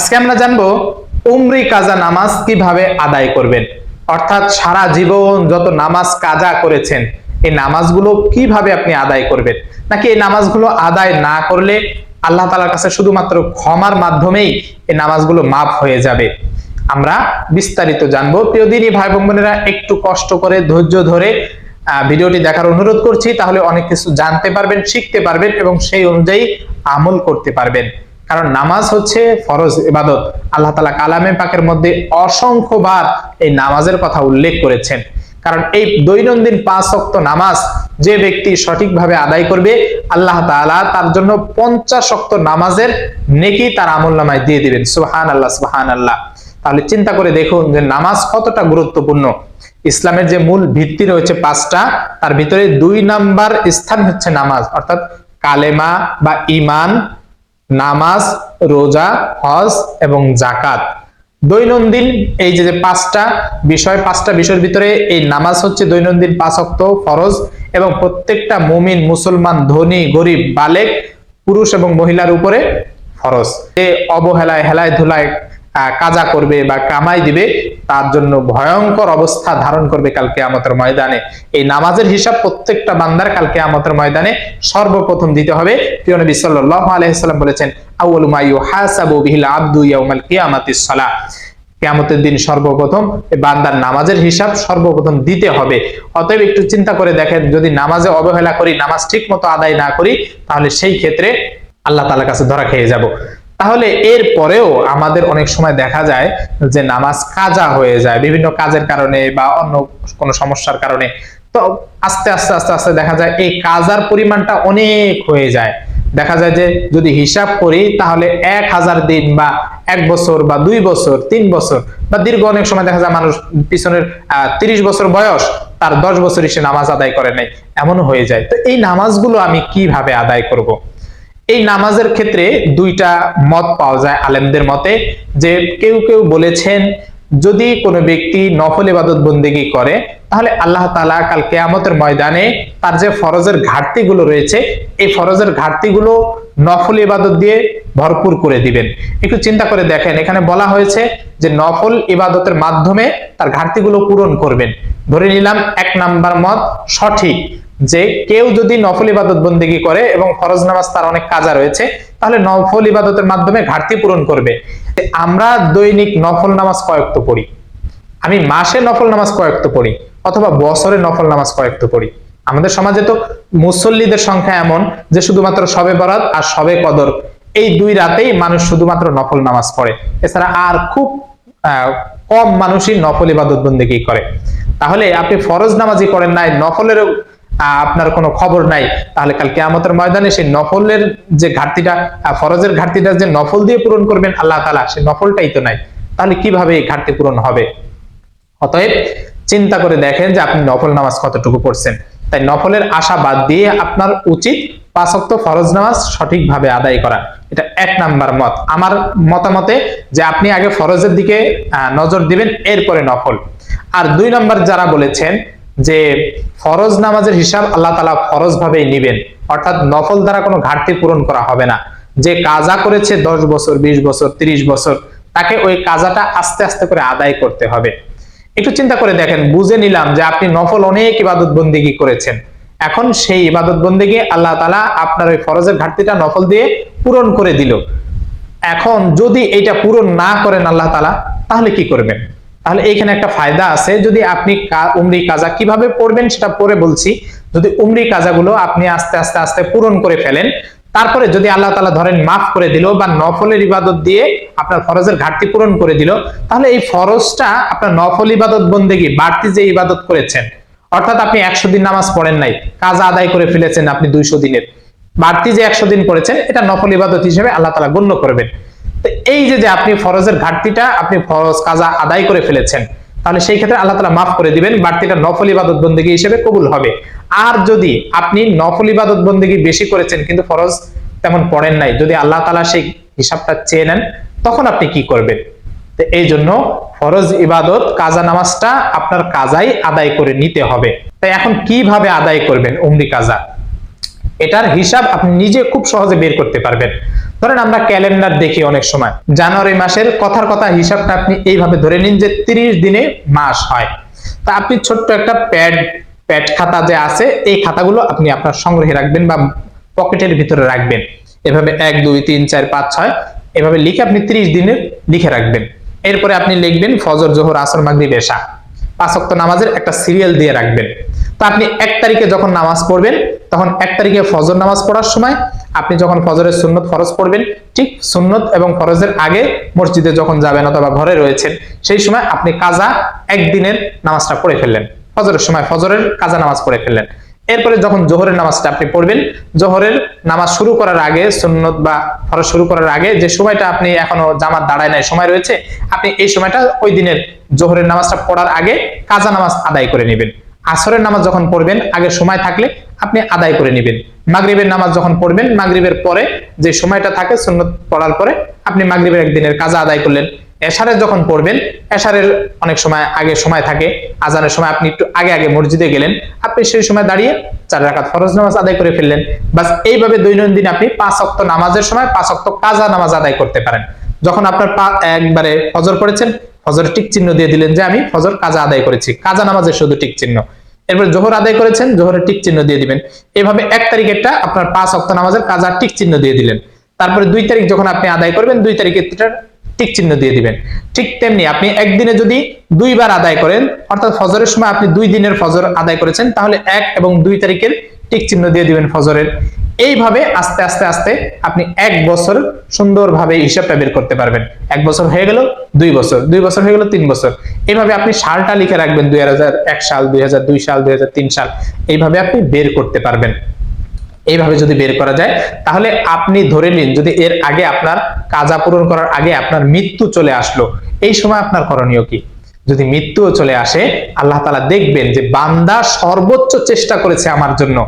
আজকে আমরা জানব উমরি কাজা নামাজ কীভাবে আদায় করবেন। অর্থাৎ সারা জীবন যত নামাজ কাজা করেছেন, এই নামাজগুলো কীভাবে আপনি আদায় করবেন? নাকি এই নামাজগুলো আদায় না করলে আল্লাহ তালার কাছে শুধুমাত্র ক্ষমার মাধ্যমেই এই নামাজগুলো মাফ হয়ে যাবে? আমরা বিস্তারিত জানব। প্রিয় দিনই ভাই বোনেরা, একটু কষ্ট করে, ধৈর্য ধরে ভিডিওটি দেখার অনুরোধ করছি, তাহলে অনেক কিছু জানতে পারবেন, শিখতে পারবেন এবং সেই অনুযায়ী আমল করতে পারবেন। কারণ নামাজ হচ্ছে ফরজ ইবাদত। আল্লাহ তালা কালামে পাকের মধ্যে অসংখ্যবার এই নামাজের কথা উল্লেখ করেছেন। কারণ এই দৈনন্দিন পাঁচ অক্ত নামাজ যে ব্যক্তি সঠিকভাবে আদায় করবে, আল্লাহ তাআলা তার জন্য পঞ্চাশ অক্ত নামাজের নেকি তার আমল নামায় দিয়ে দিবেন। সুহান আল্লাহ সুহান আল্লাহ তাহলে চিন্তা করে দেখুন যে নামাজ কতটা গুরুত্বপূর্ণ। ইসলামের যে মূল ভিত্তি রয়েছে পাঁচটা, তার ভিতরে দুই নাম্বার স্থান হচ্ছে নামাজ, অর্থাৎ কালেমা বা ইমান নামাজ, রোজা, হজ এবং জাকাত দৈনন্দিন এই যে পাঁচটা বিষয়, পাঁচটা বিষয়ের ভিতরে এই নামাজ হচ্ছে দৈনন্দিন পাঁচ অক্ত ফরজ এবং প্রত্যেকটা মুমিন, মুসলমান, ধনী, গরিব, বালেক, পুরুষ এবং মহিলার উপরে ফরজ। এ অবহেলায়, হেলায় ধুলায় কাজা করবে বা কামাই দিবে, তার জন্য ভয়ঙ্কর অবস্থা ধারণ করবে কালকে আমাদের ময়দানে। এই নামাজের হিসাব প্রত্যেকটা বান্দার কালকে আমাদের ময়দানে সর্বপ্রথম দিতে হবে। প্রিয় নবী আলাইহি বলেছেন, আউয়ালু মা ইউহাসাবু বিহিল আবদু ইয়াউমাল কেয়ামতের দিন সর্বপ্রথম বান্দার নামাজের হিসাব সর্বপ্রথম দিতে হবে। অতএব একটু চিন্তা করে দেখেন, যদি নামাজে অবহেলা করি, নামাজ ঠিক মতো আদায় না করি, তাহলে সেই ক্ষেত্রে আল্লাহ তাআলার কাছে ধরা খেয়ে যাব। তাহলে এর পরেও আমাদের অনেক সময় দেখা যায় যে নামাজ কাজা হয়ে যায়, বিভিন্ন কাজের কারণে বা অন্য কোনো সমস্যার কারণে। তো আস্তে আস্তে আস্তে আস্তে দেখা যায় এই কাজার পরিমাণটা অনেক হয়ে যায়। দেখা যায় যে যদি হিসাব করি তাহলে এক হাজার দিন বা এক বছর বা দুই বছর, তিন বছর বা দীর্ঘ অনেক সময় দেখা যায় মানুষ পিছনের তিরিশ বছর বয়স তার দশ বছর সে নামাজ আদায় করে নাই। এমনও হয়ে যায়। তো এই নামাজগুলো আমি কীভাবে আদায় করব। এই নামাজের ক্ষেত্রে দুইটা মত পাওয়া যায় আলেমদের মতে, যে কেউ কেউ বলেছেন, যদি কোনো ব্যক্তি নফল ইবাদত বন্দেগী করে, তাহলে আল্লাহ তাআলা কাল কেয়ামতের ময়দানে তার যে ফরজের ঘাটতিগুলো রয়েছে, এই ফরজের ঘাটতিগুলো নফল ইবাদত দিয়ে ভরপুর করে দিবেন। একটু চিন্তা করে দেখেন, এখানে বলা হয়েছে যে নফল ইবাদতের মাধ্যমে তার ঘাটতিগুলো পূরণ করবেন। ধরে নিলাম এক নাম্বার মত সঠিক। যে কেউ যদি নফল ইবাদত বন্দেগী করে এবং ফরজ নামাজ তার অনেক কাজা রয়েছে তাহলে নফল ইবাদতের মাধ্যমে ঘাটতি পূরণ করবে। আমরা দৈনিক নফল নামাজ কয়েকত পড়ি আমি মাসে নফল নামাজ কয়েকত পড়ি অথবা বছরে নফল নামাজ কয়েকত পড়ি। আমাদের সমাজে তো মুসল্লিদের সংখ্যা এমন যে শুধুমাত্র সবে বরাত আর সবে কদর এই দুই রাতেই মানুষ শুধুমাত্র নফল নামাজ পড়ে। এছাড়া আর খুব কম মানুষই নফল ইবাদত বন্দেগী করে। তাহলে আপনি ফরজ নামাজই করেন নাই নফলেরও আহ, আপনার কোনো খবর নাই, তাহলে কাল কেয়ামতের ময়দানে সেই নফলের যে ঘাটতিটা ফরজের ঘাটতিটা যে নফল দিয়ে পূরণ করবেন আল্লাহ তালা সেই নফলটাই তো নাই। তাহলে কীভাবে এই ঘাটতি পূরণ হবে? অতএব চিন্তা করে দেখেন যে আপনি নফল নামাজ কতটুকু পড়ছেন। তাই নফলের আশা বাদ দিয়ে আপনার উচিত পাঁচক্ত ফরজ নামাজ সঠিকভাবে আদায় করা। এটা এক নাম্বার মত। আমার মতামতে যে আপনি আগে ফরজের দিকে নজর দিবেন, এরপরে নফল। আর দুই নাম্বার যারা বলেছেন যে ফরজ নামাজের হিসাব আল্লাহ তালা ফরজ ভাবেই নিবেন। অর্থাৎ নফল দ্বারা কোনো ঘাটতি পূরণ করা হবে না। যে কাজা করেছে দশ বছর, বিশ বছর, তিরিশ বছর, তাকে ওই কাজাটা আস্তে আস্তে করে আদায় করতে হবে। একটু চিন্তা করে দেখেন, বুঝে নিলাম যে আপনি নফল অনেক ইবাদত বন্দিগি করেছেন। এখন সেই ইবাদত বন্দিগি আল্লাহ তালা আপনার ওই ফরজের ঘাটতিটা নফল দিয়ে পূরণ করে দিল। এখন যদি এটা পূরণ না করেন আল্লাহ তালা তাহলে কি করবেন? তাহলে এইখানে একটা ফায়দা আছে, যদি আপনি উমরি কাজা কীভাবে পড়বেন সেটা পরে বলছি। যদি উমরি কাজাগুলো আপনি আস্তে আস্তে আস্তে পূরণ করে ফেলেন, তারপরে যদি আল্লাহ তালা ধরেন মাফ করে দিল বা নফলের ইবাদত দিয়ে আপনার ফরজের ঘাটতি পূরণ করে দিল, তাহলে এই ফরজটা আপনার নফল ইবাদত বন্দেগি, বাড়তি যে ইবাদত করেছেন, অর্থাৎ আপনি একশো দিন নামাজ পড়েন নাই, কাজা আদায় করে ফেলেছেন আপনি দুইশো দিনের, বাড়তি যে একশো দিন পড়েছেন, এটা নফল ইবাদত হিসেবে আল্লাহ তালা গণ্য করবেন। এই যে আপনি ফরজের ঘাটতিটা আপনি ফরজ কাজা আদায় করে ফেলেছেন, তাহলে সেই ক্ষেত্রে আল্লাহ তালা মাফ করে দিবেন, বাড়তিটা নফল ইবাদত বন্দেগী হিসেবে কবুল হবে। আর যদি আপনি নফল ইবাদত বন্দেগী বেশি করেছেন কিন্তু ফরজ তেমন পড়েন নাই, যদি আল্লাহ তালা সেই হিসাবটা চেয়ে নেন, তখন আপনি কি করবেন? এই জন্য ফরজ ইবাদত, কাজা নামাজটা আপনার কাজাই আদায় করে নিতে হবে। তাই এখন কীভাবে আদায় করবেন উমরি কাজা? এটার হিসাব আপনি নিজে খুব সহজে বের করতে পারবেন। ধরেন আমরা ক্যালেন্ডার দেখি অনেক সময়। জানুয়ারি মাসের কথার কথা হিসাবটা আপনি এইভাবে ধরে নিন যে তিরিশ দিনে মাস হয়। তা আপনি ছোট্ট একটা প্যাড প্যাড খাতা যে আছে, এই খাতাগুলো আপনি আপনার সংগ্রহে রাখবেন বা পকেটের ভিতরে রাখবেন। এভাবে এক, দুই, তিন, চার, পাঁচ, ছয়, এভাবে লিখে আপনি তিরিশ দিনের লিখে রাখবেন। এরপরে আপনি লিখবেন ফজর, জোহর, আসর, মাগরিব, এশা। পাঁচ অক্ত নামাজের একটা সিরিয়াল দিয়ে রাখবেন। তো আপনি এক তারিখে যখন নামাজ পড়বেন, তখন এক তারিখে ফজর নামাজ পড়ার সময় আপনি যখন ফজরের সুন্নত ফরজ পড়বেন, ঠিক সুন্নত এবং ফরজের আগে মসজিদে যখন যাবেন অথবা ঘরে রয়েছেন, সেই সময় আপনি কাজা একদিনের নামাজটা পড়ে ফেললেন। ফজরের সময় ফজরের কাজা নামাজ পড়ে ফেললেন। এরপরে যখন জোহরের নামাজটা আপনি পড়বেন, জোহরের নামাজ শুরু করার আগে, সুন্নত বা ফরজ শুরু করার আগে যে সময়টা আপনি এখনও জামাত দাঁড়ায় নাই, সময় রয়েছে, আপনি এই সময়টা ওই দিনের জোহরের নামাজটা পড়ার আগে কাজা নামাজ আদায় করে নেবেন। আসরের নামাজ যখন পড়বেন, আগে সময় থাকলে আপনি আদায় করে নেবেন। মাগরিবের নামাজ যখন পড়বেন, মাগরিবের পরে যে সময়টা থাকে, সুন্নত পড়ার পরে আপনি মাগরিবের একদিনের কাজা আদায় করলেন। এশারের যখন পড়বেন, এশারের অনেক সময় আগে সময় থাকে, আজানের সময় আপনি একটু আগে আগে মসজিদে গেলেন, আপনি সেই সময় দাঁড়িয়ে চার রাকাত ফরজ নামাজ আদায় করে ফেললেন। বাস এইভাবে দৈনন্দিন আপনি পাঁচ অক্ত নামাজের সময় পাঁচ অক্ত কাজা নামাজ আদায় করতে পারেন। যখন আপনার পা- একবারে ফজর পড়েছেন, ফজর টিক চিহ্ন দিয়ে দিলেন যে, আমি ফজর কাজা আদায় করেছি। কাজা নামাজের শুধু টিক চিহ্ন। এরপর জোহর আদায় করেছেন, জোহরের টিক চিহ্ন দিয়ে দিবেন। এভাবে এক তারিখেরটা আপনার পাঁচ অক্ত নামাজের কাজা টিক চিহ্ন দিয়ে দিলেন। তারপরে দুই তারিখ যখন আপনি আদায় করবেন, দুই তারিখের টিক চিহ্ন দিয়ে দিবেন। ঠিক তেমনি আপনি একদিনে যদি দুইবার আদায় করেন, অর্থাৎ ফজরের সময় আপনি দুই দিনের ফজর আদায় করেছেন, তাহলে এক এবং দুই তারিখের টিক চিহ্ন দিয়ে দিবেন ফজরের। এইভাবে আস্তে আস্তে আস্তে আপনি এক বছর সুন্দরভাবে হিসাবটা বের করতে পারবেন। এক বছর হয়ে গেল, দুই বছর। দুই বছর হয়ে গেল, তিন বছর। এইভাবে আপনি সালটা লিখে রাখবেন দুই হাজার এক সাল, দুই হাজার দুই সাল, দুই হাজার তিন সাল। এইভাবে আপনি বের করতে পারবেন। এইভাবে যদি বের করা যায়, তাহলে আপনি ধরে নিন যদি এর আগে আপনার কাজা পূরণ করার আগে আপনার মৃত্যু চলে আসলো, এই সময় আপনার করণীয় কি? যদি মৃত্যুও চলে আসে, আল্লাহ তালা দেখবেন যে বান্দা সর্বোচ্চ চেষ্টা করেছে আমার জন্য।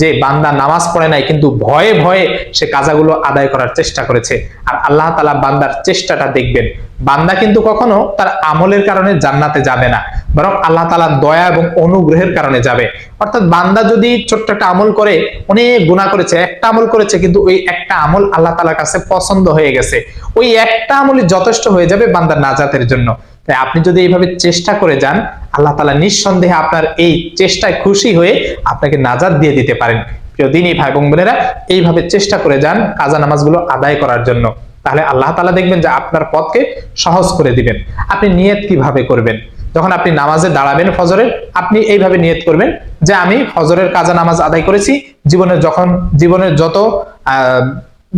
যে বান্দা নামাজ পড়ে নাই, কিন্তু ভয়ে ভয়ে সে কাজাগুলো আদায় করার চেষ্টা করেছে। আর আল্লাহ তালা বান্দার চেষ্টাটা দেখবেন। বান্দা কিন্তু কখনো তার আমলের কারণে জান্নাতে যাবে না। বরং আল্লাহ তালার দয়া এবং অনুগ্রহের কারণে যাবে। অর্থাৎ বান্দা যদি ছোট্ট একটা আমল করে, অনেক গুণা করেছে, একটা আমল করেছে, কিন্তু ওই একটা আমল আল্লাহ তালার কাছে পছন্দ হয়ে গেছে। ওই একটা আমলই যথেষ্ট হয়ে যাবে বান্দার নাজাতের জন্য। তাই আপনি যদি এইভাবে চেষ্টা করে যান, আল্লাহ তালা নিঃসন্দেহে আপনার এই চেষ্টায় খুশি হয়ে আপনাকে নাজাদ দিয়ে দিতে পারেন। প্রিয় দিনই ভাই বোন বোনেরা, এইভাবে চেষ্টা করে যান কাজা নামাজগুলো আদায় করার জন্য। তাহলে আল্লাহ তালা দেখবেন যে আপনার পথকে সহজ করে দিবেন। আপনি নিয়ত কীভাবে করবেন? যখন আপনি নামাজে দাঁড়াবেন ফজরের, আপনি এইভাবে নিয়ত করবেন যে আমি ফজরের কাজা নামাজ আদায় করেছি। জীবনের যখন, জীবনের যত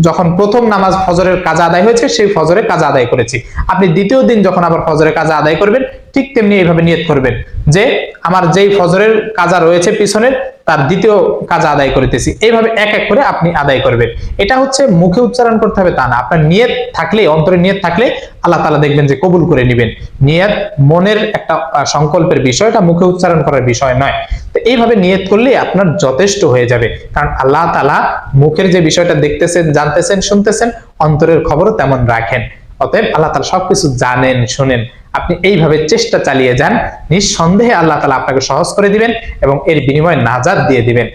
যখন প্রথম নামাজ ফজরের কাজ আদায় হয়েছে, সেই ফজরের কাজ আদায় করেছি। আপনি দ্বিতীয় দিন যখন আবার ফজরের কাজ আদায় করবেন, ঠিক তেমনি এইভাবে নিয়ত করবেন যে, আমার যেই ফজরের কাজা রয়েছে পিছনের তার দ্বিতীয় কাজা আদায় করিতেছি। এইভাবে এক এক করে আপনি আদায় করবেন। এটা হচ্ছে মুখে উচ্চারণ করতে হবে তা না। আপনার নিয়ত থাকলে, অন্তরে নিয়ত থাকলে আল্লাহ তালা দেখবেন যে কবুল করে নেবেন। নিয়ত মনের একটা সংকল্পের বিষয়, এটা মুখে উচ্চারণ করার বিষয় নয়। তো এইভাবে নিয়ত করলে আপনার যথেষ্ট হয়ে যাবে। কারণ আল্লাহ তালা মুখের যে বিষয়টা দেখতেছেন, জানতেছেন, শুনতেছেন, অন্তরের খবরও তেমন রাখেন। অতএব আল্লাহ তালা সবকিছু জানেন, শোনেন। আপনি এইভাবে চেষ্টা চালিয়ে যান। নিঃসন্দেহে আল্লাহ তালা আপনাকে সহজ করে দিবেন এবং এর বিনিময়ে নাজাদ দিয়ে দিবেন।